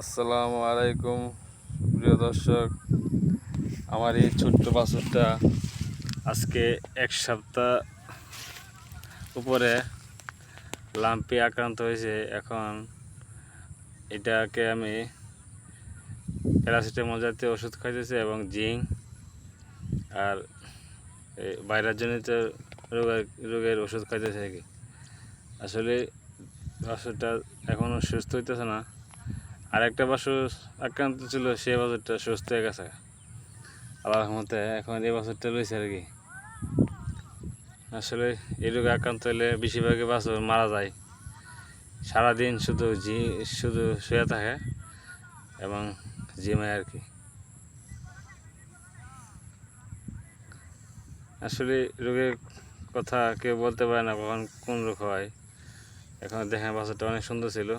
আসসালামু আলাইকুম, প্রিয় দর্শক। আমার এই ছোট্ট বাছুরটা আজকে এক সপ্তাহ উপরে লাম্পি আক্রান্ত হয়েছে। এখন এটাকে আমি প্যারাসিটামল জাতীয় ওষুধ খাইতেছি এবং জিঙ্ক আর ভাইরাসজনিত রোগের রোগের ওষুধ খাইতেছে আসলে বাছুরটা এখনও সুস্থ হইতেছে না। আর একটা বাছুর আক্রান্ত ছিল, সে বাছুরটা সুস্থ হয়ে গেছে। আল্লাহ রহমতে এখন এই বাছুরটা রয়েছে আর কি। আসলে এই রোগে আক্রান্ত হলে বেশিরভাগই বাছুর মারা যায়। সারাদিন শুধু জি, শুধু শুয়ে থাকে এবং জিমায় আর কি। আসলে রোগের কথা কেউ বলতে পারে না কখন কোন রোগ হয়। এখন দেখেন বাছুরটা অনেক সুন্দর ছিল।